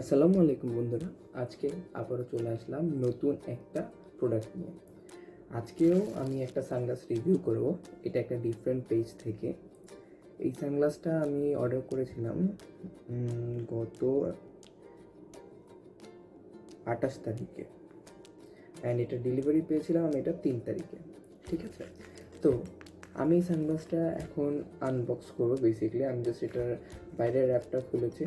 আসসালামু আলাইকুম বন্ধুরা, আজকে আবারও চলে আসলাম নতুন একটা প্রোডাক্ট নিয়ে। আজকেও আমি একটা সানগ্লাস রিভিউ করব, এটা একটা ডিফারেন্ট পেজ থেকে। এই সানগ্লাসটা আমি অর্ডার করেছিলাম গত আঠাশ তারিখে। অ্যান্ড এটা ডেলিভারি পেয়েছিলাম আমি এটা তিন তারিখে, ঠিক আছে? তো আমি এই সানগ্লাসটা এখন আনবক্স করব বেসিক্যালি আমি জাস্ট এটার বাইরের র্যাপটা খুলেছি।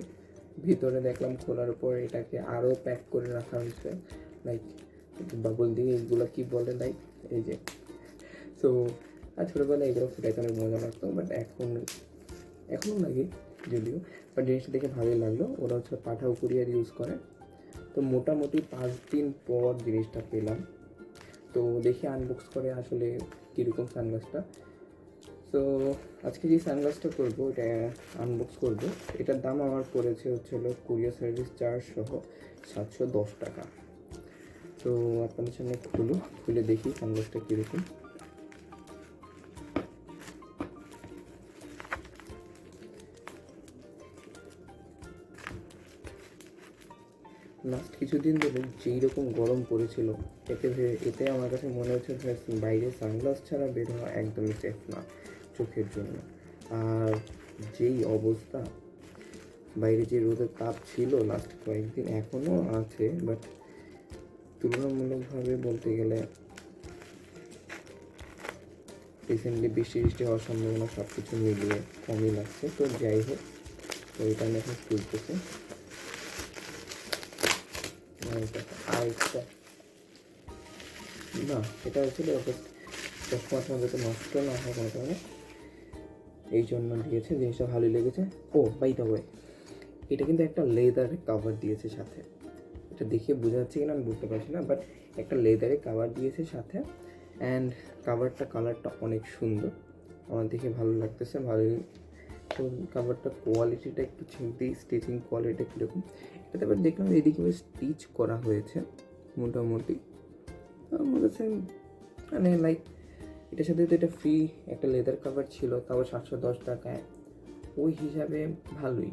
ভিতরে দেখলাম খোলার পর এটাকে আরও প্যাক করে রাখা হয়েছে। লাইক বাবল দিয়ে এইগুলো কি বলে লাইক এই যে। সো আর ছোটোবেলায় এগুলো ফুটাইতে অনেক মজা লাগতো বাট এখন এখনও লাগে যদিও। বাট জিনিসটা দেখে ভালোই লাগল। ওরা হচ্ছে পাঠাও কুরিয়ার ইউজ করে। তো মোটামুটি পাঁচ দিন পর জিনিসটা পেলাম। তো দেখি আনবক্স করে আসলে কীরকম সানগ্লাসটা তো আজকে যে সানগ্লাসটা করব এটা আনবক্স করব। এটার দাম আমার পড়েছে হচ্ছে হলো কুরিয়ার সার্ভিস চার্জ সহ সাতশো দশ টাকা। তো আপনাদের সামনে খুলো খুলে দেখি সানগ্লাসটা কীরকম। লাস্ট কিছুদিন ধরে যেই রকম গরম পড়েছিল, এতে এতে আমার কাছে মনে হচ্ছে বাইরে সানগ্লাস ছাড়া বের হওয়া একদমই সেফ না। চোখের জন্য। আর যেই অবস্থা, বাইরে যে রোদের তাপ ছিল লাস্ট কয়েকদিন এখনও আছে বাট তুলনামূলকভাবে বলতে গেলে রিসেন্টলি বৃষ্টি বৃষ্টি হওয়ার সম্ভাবনা সব কিছু মিলিয়ে কমই লাগছে। তো যাই হোক, তো এটা আমি এখন তুলতেছি না, এটা হচ্ছিল জাস্ট চশমাটা যাতে নষ্ট না হয় কোনো কারণে এই জন্য দিয়েছে, জিনিসটা ভালোই লেগেছে। ও বাই দ্য ওয়ে এটা কিন্তু একটা লেদার কাভার দিয়েছে সাথে। এটা দেখে বোঝা যাচ্ছে কিনা, আমি বুঝতে পারছি না বাট একটা লেদারে কাভার দিয়েছে সাথে। অ্যান্ড কাভারটা কালারটা অনেক সুন্দর। আমার দেখে ভালো লাগতেছে, ভালোই। তো কাভারটা কোয়ালিটিটা একটু চিনতে স্টিচিং কোয়ালিটি কীরকম। এটাতে আবার দেখলাম এদিকে স্টিচ করা হয়েছে, মোটামুটি। আমার কাছে মানে লাইক এটার সাথে তো এটা ফ্রি একটা লেদার কাভার ছিল, তাও সাতশো দশ টাকায়। ওই হিসাবে ভালোই,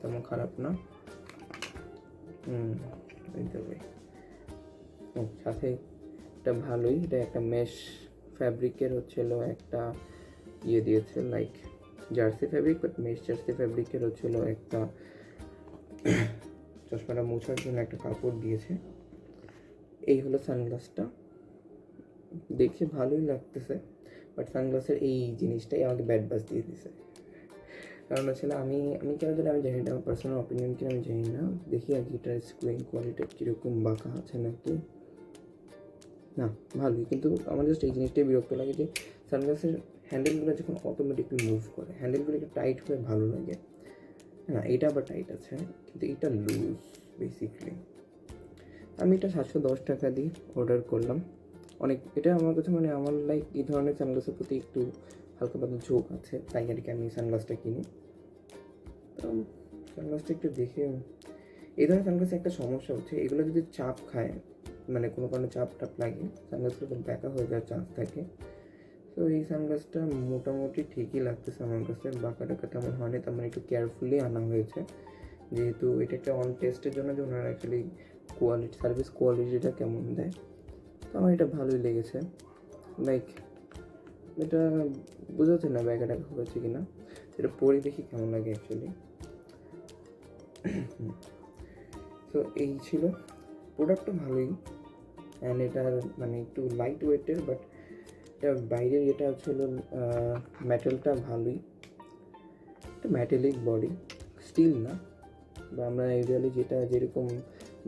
তেমন খারাপ না। হুম সাথে এটা ভালোই, এটা একটা মেশ ফ্যাব্রিকের হচ্ছিল একটা ইয়ে দিয়েছে like jersey fabric but mesh jersey ফ্যাব্রিকের হচ্ছিল একটা চশমাটা মোছার জন্য একটা কাপড় দিয়েছে। এই হলো সানগ্লাসটা দেখে ভালোই লাগতেছে বাট সানগ্লাসের এই জিনিসটাই আমাকে ব্যাড বাস দিয়ে দিছে। কারণ হচ্ছে আমি আমি কেন জানি, আমি জানি না, আমার পার্সোনাল অপিনিয়ন কিনা আমি জানি না। দেখি আর কি এটার স্ক্রিন কোয়ালিটি কীরকম বাঁকা আছে নাকি। না, ভালোই, কিন্তু আমার জাস্ট এই জিনিসটাই বিরক্ত লাগে যে সানগ্লাসের হ্যান্ডেলগুলো যখন অটোমেটিকলি মুভ করে হ্যান্ডেলগুলো একটু টাইট হয়ে ভালো লাগে। না, এটা আবার টাইট আছে, কিন্তু এটা লুজ বেসিকলি আমি এটা সাতশো দশ টাকা দিয়ে অর্ডার করলাম। অনেক, এটা আমার কাছে মানে আমার লাইক এই ধরনের সানগ্লাসের প্রতি একটু হালকা পাতলা ঝোঁক আছে। তাই আর কি আমি সানগ্লাসটা কিনি। তো সানগ্লাসটা একটু দেখে এই ধরনের সানগ্লাসে একটা সমস্যা হচ্ছে, এগুলো যদি চাপ খায় মানে কোনো কারণে চাপ টাপ লাগে সানগ্লাসগুলো ব্যাকা হয়ে যাওয়ার চান্স থাকে। তো এই সানগ্লাসটা মোটামুটি ঠিকই লাগতেছে আমার কাছে বাঁকা টাকা তেমন হয়নি, তেমন একটু কেয়ারফুলি আনা হয়েছে। যেহেতু এটা একটা অন টেস্টের জন্য যে ওনারা অ্যাকচুয়ালি কোয়ালিটি সার্ভিস কোয়ালিটিটা কেমন দেয়। তো আমার এটা ভালোই লেগেছে। লাইক এটা বোঝাচ্ছে না ব্যাগা টাকা হয়েছে কি না এটা পরে দেখি কেমন লাগে অ্যাকচুয়ালি তো এই ছিল। প্রোডাক্টটা ভালোই। অ্যান্ড এটার মানে একটু লাইট ওয়েটের বাট এটা বাইরের এটা হচ্ছিল মেটেলটা ভালোই। এটা ম্যাটেলিক বডি স্টিল না। বা আমরা ইউজুয়ালি যেটা যেরকম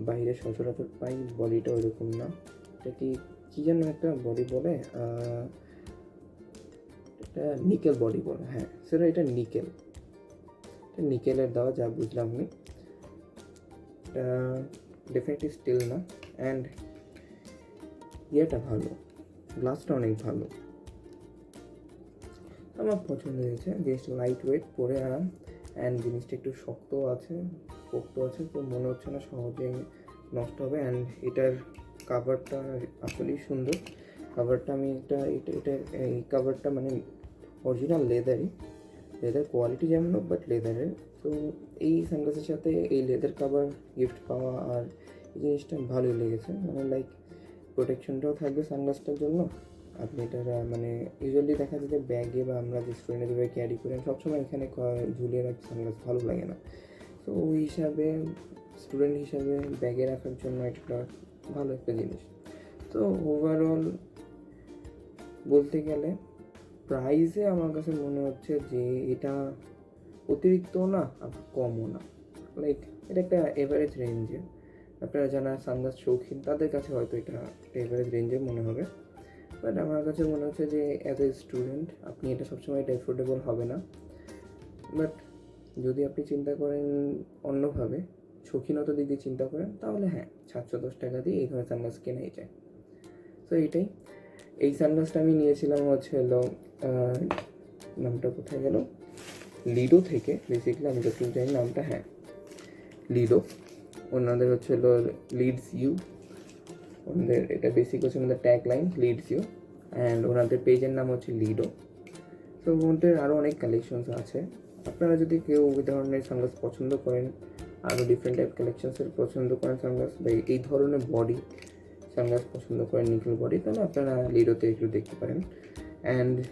বাইরে সচরাচর পাই বডিটা ওইরকম না। এটা কি, কী যেন একটা বডি বলে? এটা নিকেল বডি বলে হ্যাঁ। সেটা এটা নিকেল এটা নিকেলের দেওয়া, যা বুঝলাম আমি। এটা ডেফিনেটলি স্টিল না। অ্যান্ড ইয়েটা ভালো। গ্লাসটা অনেক ভালো। আমার পছন্দ হয়েছে। জিনিসটা লাইট ওয়েট পরে আরাম। অ্যান্ড জিনিসটা একটু শক্ত আছে, পোক্ত আছে, তো মনে হচ্ছে না সহজে নষ্ট হবে। অ্যান্ড এটার কাভারটা আসলেই সুন্দর। কাভারটা আমি এটা এটা এটা, এই কাভারটা মানে অরিজিনাল লেদারই লেদার কোয়ালিটি যেমন হোক বাট লেদারের তো এই সানগ্লাসের সাথে এই লেদার কাভার গিফট পাওয়া আর এই জিনিসটা ভালোই লেগেছে। মানে লাইক প্রোটেকশনটাও থাকবে সানগ্লাসটার জন্য। আপনি এটা মানে ইউজুয়ালি দেখা যায় যে ব্যাগে বা আমরা যে স্টুডেন্টে যেভাবে ক্যারি করি, সবসময় এখানে ঝুলিয়ে রাখি সানগ্লাস ভালো লাগে না। তো ওই হিসাবে স্টুডেন্ট হিসাবে ব্যাগে রাখার জন্য একটা ভালো একটা জিনিস। তো ওভারঅল বলতে গেলে প্রাইসে আমার কাছে মনে হচ্ছে যে এটা অতিরিক্তও না কমও না। লাইক এটা একটা এভারেজ রেঞ্জে আপনারা যারা সানগ্লাস শৌখিন, তাদের কাছে হয়তো এটা একটা এভারেজ রেঞ্জে মনে হবে। বাট আমার কাছে মনে হচ্ছে যে অ্যাজ এ স্টুডেন্ট আপনি এটা সবসময় এটা এফোর্ডেবল হবে না। বাট যদি আপনি চিন্তা করেন অন্যভাবে শৌখিনতার দিক দিয়ে চিন্তা করেন, তাহলে হ্যাঁ সাতশো দশ টাকা দিয়ে এই ধরনের সানগ্লাস কেনাই যায় তো এইটাই। এই সানগ্লাসটা আমি নিয়েছিলাম হচ্ছে হলো নামটা কোথায় গেল? লিডো থেকে। বেসিক্যালি আমি যতটুকু জানি নামটা হ্যাঁ লিডো ওনাদের হচ্ছে হলো লিডস ইউ ওনাদের, এটা বেসিক হচ্ছে ওনাদের tag line leads you and ওনাদের পেজের নাম হচ্ছে লিডো তো ওদের আরও অনেক কালেকশনস আছে। আপনারা যদি কেউ ওই ধরনের সানগ্লাস পছন্দ করেন আরও ডিফারেন্ট টাইপ কালেকশনসের পছন্দ করেন সানগ্লাস বা এই ধরনের বডি সানগ্লাস পছন্দ করেন নিকেল বডি তাহলে আপনারা লিডোতে একটু দেখতে পারেন। অ্যান্ড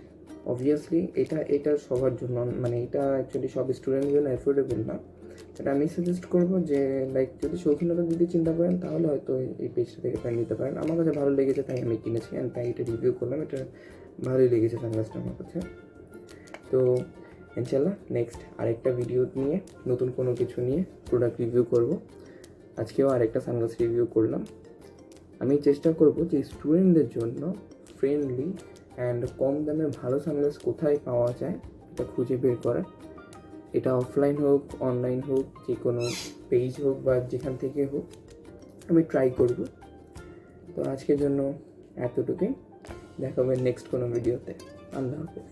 অবভিয়াসলি এটা এটা সবার জন্য মানে এটা অ্যাকচুয়ালি সব স্টুডেন্টের জন্য অ্যাফোর্ডেবল না। বাট আমি সাজেস্ট করব যে লাইক যদি শৌখিনতা দিতে চিন্তা করেন, তাহলে হয়তো এই- পেজটা থেকে প্যান্ট নিতে পারেন। আমার কাছে ভালো লেগেছে, তাই আমি কিনেছি। অ্যান্ড তাই এটা রিভিউ করলাম। এটা ভালোই লেগেছে সানগ্লাসটা আমার কাছে। তো ইনশাল্লাহ নেক্সট আরেকটা ভিডিও নিয়ে, নতুন কোনো কিছু নিয়ে প্রোডাক্ট রিভিউ করব। আজকেও আরেকটা সানগ্লাস রিভিউ করলাম। আমি চেষ্টা করব যে স্টুডেন্টদের জন্য ফ্রেন্ডলি অ্যান্ড কম দামে ভালো সানগ্লাস কোথায় পাওয়া যায়, এটা খুঁজে বের করা এটা অফলাইন হোক অনলাইন হোক, যে কোনো পেজ হোক বা যেখান থেকে হোক, আমি ট্রাই করব। তো আজকের জন্য এতটুকুই। দেখা হবে নেক্সট কোনো ভিডিওতে আল্লাহ হাফেজ।